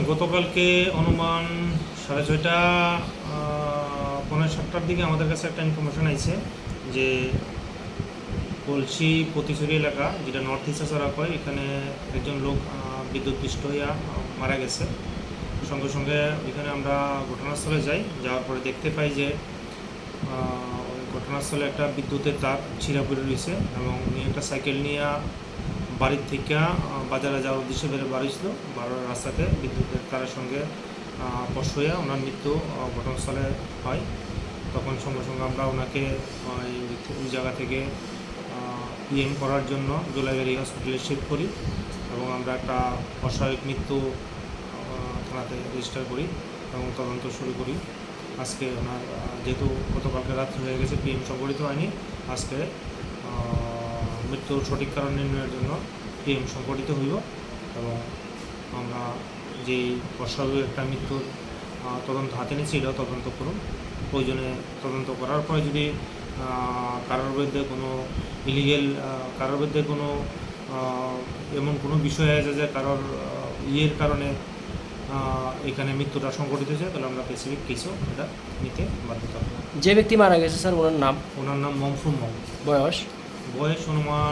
গতকালকে অনুমান সাড়ে ছয়টা পনেরো সাতটার দিকে আমাদের কাছে একটা ইনফরমেশন আইছে যে কলসি পতিচুরি এলাকা যেটা নর্থ ইস্ট আসারা কয় এখানে একজন লোক আহ, বিদ্যুৎপৃষ্ট হইয়া মারা গেছে। সঙ্গে সঙ্গে ওইখানে আমরা ঘটনাস্থলে যাই যাওয়ার পরে দেখতে পাই যে ঘটনাস্থলে একটা বিদ্যুতের তার ছিঁড়া পড়ে রয়েছে এবং উনি একটা সাইকেল নিয়ে বাড়ির থেকে বাজারে যাওয়ার উদ্দেশ্যে বেড়ে বাড়ি ছিল বারোর রাস্তাতে বিদ্যুতের তারের সঙ্গে স্পর্শ হয়ে ওনার মৃত্যু ঘটনাস্থলে হয়। তখন সঙ্গে সঙ্গে আমরা ওনাকে ওই জায়গা থেকে পিএম করার জন্য জোলাইবাড়ি হসপিটালে শিফট করি এবং আমরা একটা অস্বাভাবিক মৃত্যু থানাতে রেজিস্টার করি এবং তদন্ত শুরু করি। আজকে ওনার যেহেতু গতকালকে রাত্রি হয়ে গেছে পিএম সংগঠিত হয়নি। আজকে মৃত্যুর সঠিক কারণ নির্ণয়ের জন্য পিএম সংগঠিত হইব এবং আমরা যেই অস্বাভাবিক একটা মৃত্যুর তদন্ত হাতে নিয়েছি এটাও তদন্ত করুন। প্রয়োজনে তদন্ত করার পরে যদি কারোর বিরুদ্ধে কোনো ইলিগেল কারোর বিরুদ্ধে কোনো এমন কোনো বিষয় আছে যে কারোর ইয়ের কারণে এখানে মৃত্যুটা সংঘটিত হয়েছে তাহলে আমরা স্পেসিফিক কেসও এটা নিতে বাধ্য থাকব যে ব্যক্তি মারা গেছে স্যার ওনার নাম? ওনার নাম মমফুর মম বয়স? বয়স অনুমান